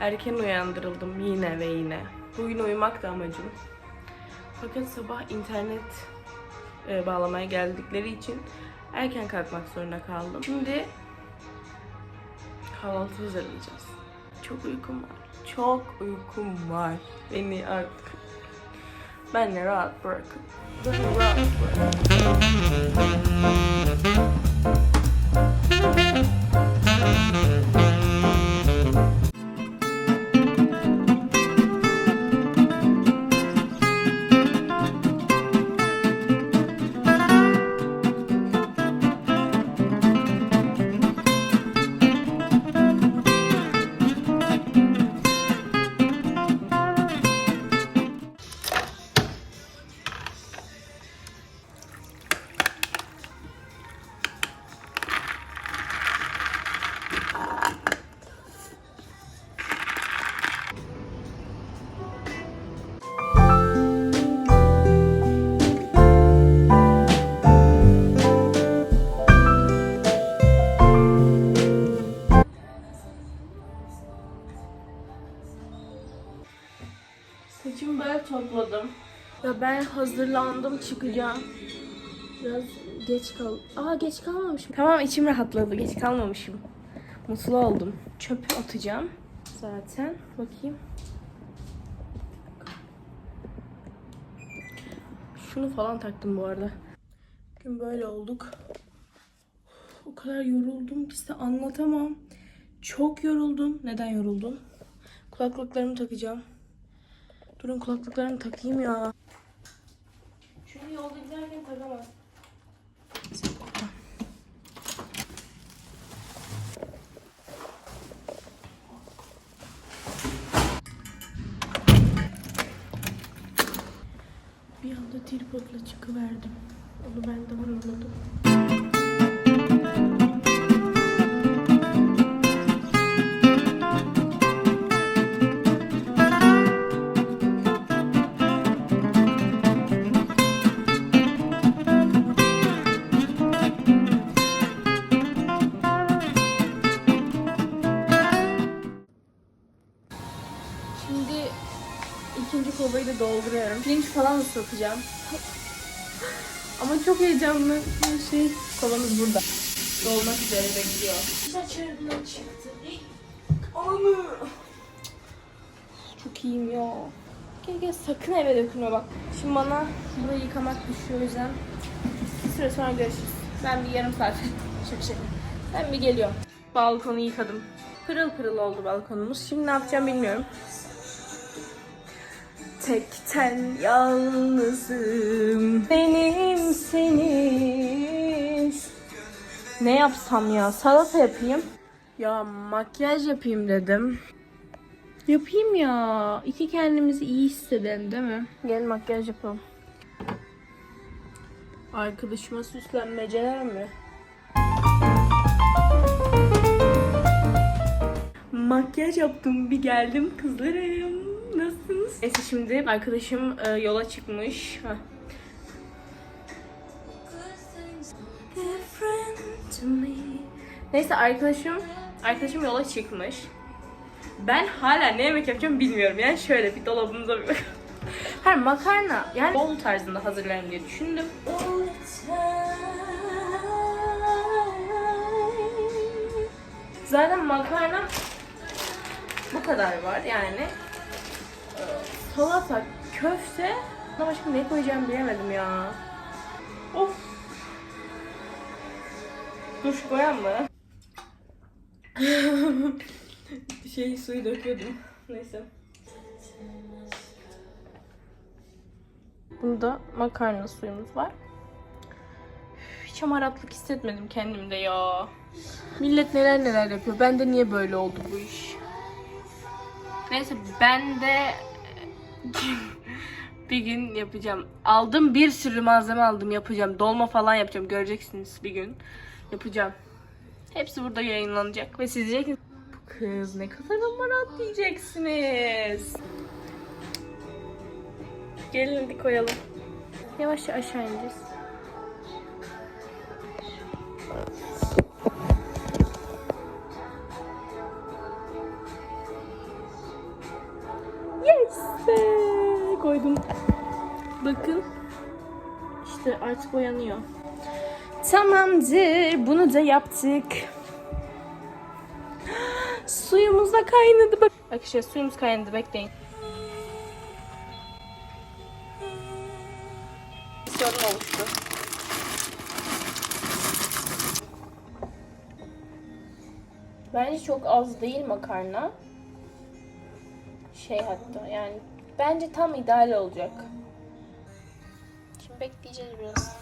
Erken uyandırıldım yine ve yine. Bugün uyumak da amacım. Fakat sabah internet e, bağlamaya geldikleri için erken kalkmak zorunda kaldım. Şimdi kahvaltı hazırlayacağız. Çok uykum var. Çok uykum var. Beni artık benle rahat bırakın. Beni rahat bırakın. Ben hazırlandım çıkacağım. Biraz geç kal. Aa geç kalmamışım. Tamam içim rahatladı. Geç kalmamışım. Mutlu oldum. Çöpe atacağım. Zaten bakayım. Şunu falan taktım bu arada. Bugün böyle olduk. O kadar yoruldum ki size anlatamam. Çok yoruldum. Neden yoruldum? Kulaklıklarımı takacağım. Durun kulaklıklarımı takayım ya. Yolda giderken takamam. Bir anda tripodla çıkıverdim. Onu ben de anlamadım. Islatacağım. Ama çok heyecanlı bir şey. Kovamız burada. Dolmak üzere bekliyor. Saçlarımdan çıktı. Anı. Çok iyiyim ya. Gel gel sakın eve dökülme bak. Şimdi bana burayı yıkamak düşüyor o yüzden. Bir süre sonra görüşürüz. Ben bir yarım saat. Şaka şaka. Ben bir geliyorum. Balkonu yıkadım. Pırıl pırıl oldu balkonumuz. Şimdi ne yapacağım bilmiyorum. Tekten yalnızım benim senin. Ne yapsam ya? Salata yapayım. Ya makyaj yapayım dedim. Yapayım ya. İki kendimizi iyi hissedelim değil mi? Gel makyaj yapalım. Arkadaşıma süslenmeceler mi? Makyaj yaptım bir geldim kızlarım. Nasılsınız? Neyse şimdi arkadaşım e, yola çıkmış. Neyse arkadaşım arkadaşım yola çıkmış. Ben hala ne yemek yapacağım bilmiyorum. Yani şöyle bir dolabımıza bir Her makarna yani bol tarzında hazırlarım diye düşündüm. Zaten makarna bu kadar var yani. Salata, köfte, buna başka ne koyacağımı bilemedim ya. Of. Duş koyan mı? şey suyu döküyordum. Neyse. Bunda makarna suyumuz var. Hiç hamaratlık hissetmedim kendimde ya. Millet neler neler yapıyor. Bende niye böyle oldu bu iş? Neyse ben de bir gün yapacağım. Aldım bir sürü malzeme aldım yapacağım. Dolma falan yapacağım. Göreceksiniz bir gün. Yapacağım. Hepsi burada yayınlanacak ve siz diyeceksiniz bu kız ne kadar amarat diyeceksiniz. Gelin hadi koyalım. Yavaşça aşağı ineceğiz. Koydum. Bakın. İşte artık boyanıyor. Tamamdır. Bunu da yaptık. Suyumuz da kaynadı. Bak. Arkadaşlar suyumuz kaynadı. Bekleyin. Sorun oluştu. Bence çok az değil makarna. Şey hatta yani bence tam ideal olacak. Şimdi bekleyeceğiz biraz.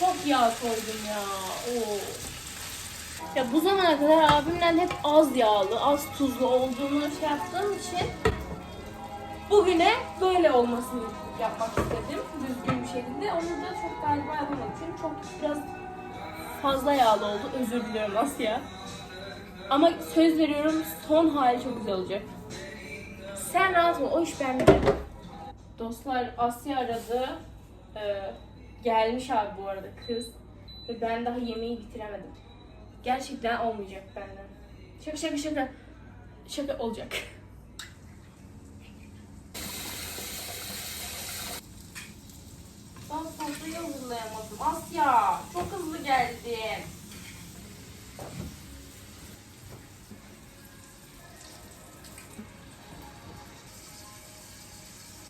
Çok yağ koydum ya. Oo. Ya bu zamana kadar abimden hep az yağlı, az tuzlu olduğunu şey yaptığım için bugüne böyle olmasını yapmak istedim. Düzgün bir şekilde. Onu da çok galiba yapamadım. Çünkü çok biraz fazla yağlı oldu. Özür diliyorum Asya. Ama söz veriyorum son hali çok güzel olacak. Sen rahat ol. O iş bende. Dostlar Asya aradı. Ee, gelmiş abi bu arada kız. Ve ben daha yemeği bitiremedim. Gerçekten olmayacak benden. Şaka şaka şaka. Şaka olacak. Ben sofrayı hazırlayamadım. Asya çok hızlı geldi.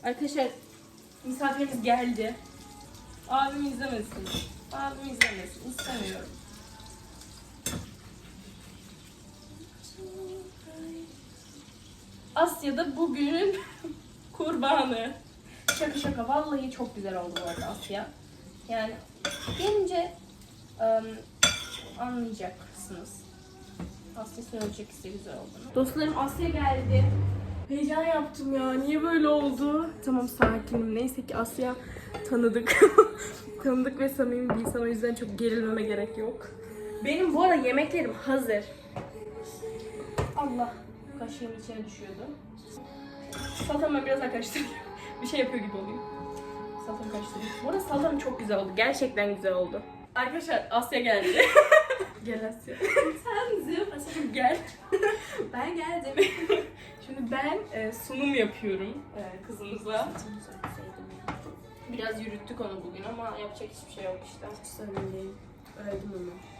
Arkadaşlar misafirimiz geldi. Abim izlemesin. Abim izlemesin. İstemiyorum. Asya'da bugünün kurbanı. Şaka şaka. Vallahi çok güzel oldu bu arada Asya. Yani gelince ım, anlayacaksınız. Asya söyleyecek size güzel olduğunu. Dostlarım Asya geldi. Heyecan yaptım ya. Niye böyle oldu? Tamam sakinim. Neyse ki Asya tanıdık. tanıdık ve samimi bir insan. O yüzden çok gerilmeme gerek yok. Benim bu arada yemeklerim hazır. Allah. Kaşığım içine düşüyordu. Salatamı biraz karıştırayım. bir şey yapıyor gibi olayım. Salatamı karıştırayım. Bu arada salatam çok güzel oldu. Gerçekten güzel oldu. Arkadaşlar Asya geldi. gel Asya. Sen zıp. Asya'cığım gel. Ben geldim. Şimdi ben e, sunum yapıyorum e, kızımıza. Biraz yürüttük onu bugün ama yapacak hiçbir şey yok işte. Sorun değil. Öldüm ama.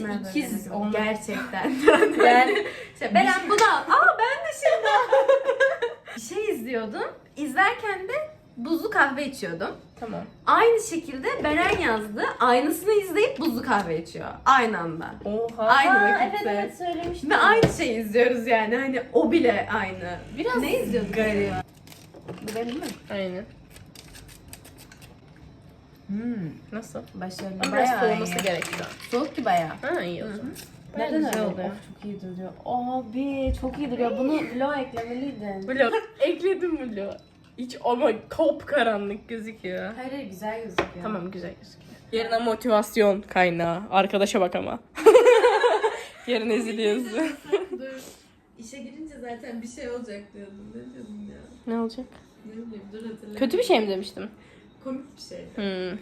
Biz ikiz ikiz olmak- Gerçekten. ben İşte Beren bunu al. Aa ben de şimdi Bir şey izliyordum. İzlerken de buzlu kahve içiyordum. tamam. Aynı şekilde Beren yazdı. Aynısını izleyip buzlu kahve içiyor. Aynı anda. Oha. Aynı vakitte. Evet evet söylemiştim. Ve aynı şeyi izliyoruz yani. Hani o bile aynı. Biraz ne izliyorduk? garip. Bu benim mi? Aynen. Hmm, Nasıl? başarılı. Ama biraz Bayağı soğuması iyi. gerekiyor. Soğuk ki bayağı. Ha iyi o zaman. Neden Bence öyle oluyor. Of, çok iyi duruyor. Abi çok iyi duruyor. Bunu vlog eklemeliydin. Vlog. Ekledim vlog. Hiç ama kop karanlık gözüküyor. Hayır hayır güzel gözüküyor. Tamam güzel gözüküyor. Yarına motivasyon kaynağı. Arkadaşa bak ama. Yarın eziliyorsun. Dur. İşe girince zaten bir şey olacak diyordun. Ne diyordun ya? ne olacak? Ne bileyim dur hatırlamıyorum. Kötü bir şey mi demiştim? Komik bir şey. Hmm.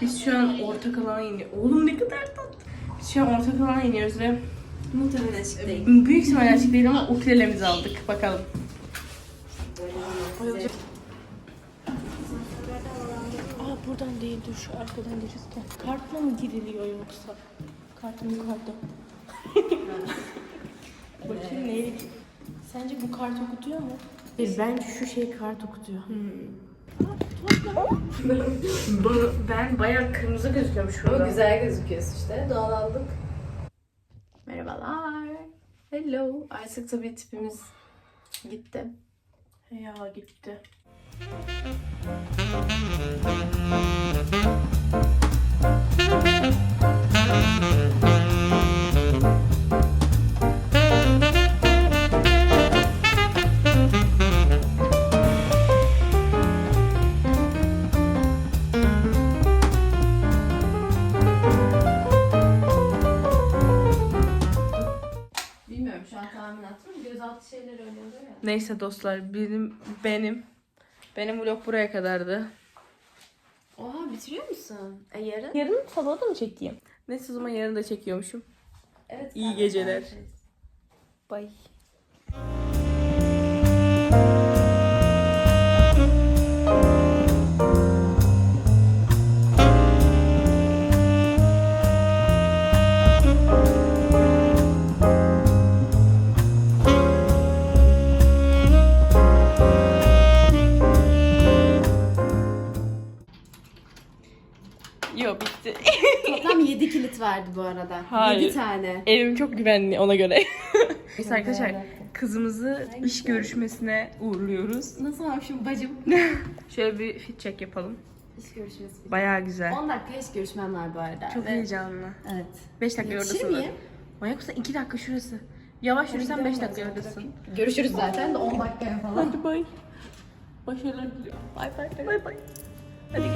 Biz şu an ortak alana iniyoruz. Oğlum ne kadar tatlı. Biz şu an ortak alana iniyoruz ve Muhtemelen açık değil. büyük ihtimalle açık değil ama ukulelemizi aldık. Bakalım. Aa buradan değil dur şu arkadan gireceğiz gel. Kartla mı giriliyor yoksa? Kartım yukarıda. Bakayım neyle Sence bu kart okutuyor mu? Bence şu şey kart okutuyor. ben bayağı kırmızı gözüküyorum şurada. Ama güzel gözüküyorsun işte. Doğal aldık. Merhabalar. Hello. Artık tabii tipimiz gitti. Ya gitti. Bilmiyorum şu an tahminattım. Gözaltı şeyler öyle oluyor ya. Neyse dostlar benim benim benim vlog buraya kadardı. Oha bitiriyor musun? E yarın? Yarın sabah da mı çekeyim? Neyse o zaman yarın da çekiyormuşum. Evet. İyi geceler. Bye. Arada. Hayır. 7 tane. Evim çok güvenli ona göre. Neyse arkadaşlar kızımızı iş görüşmesine uğurluyoruz. Nasıl olmuşum bacım? Şöyle bir fit check yapalım. İş görüşmesi. Bayağı güzel. 10 dakika iş görüşmem var bu arada. Çok heyecanlı. Evet. 5 dakika Yetişir oradasın. miyim? Manyak mısın? 2 dakika şurası. Yavaş yürüsen 5 dakika oradasın. Görüşürüz zaten de 10 dakikaya falan. Hadi bay. Başarılar diliyorum. Bay bay. Bay bay. Hadi git.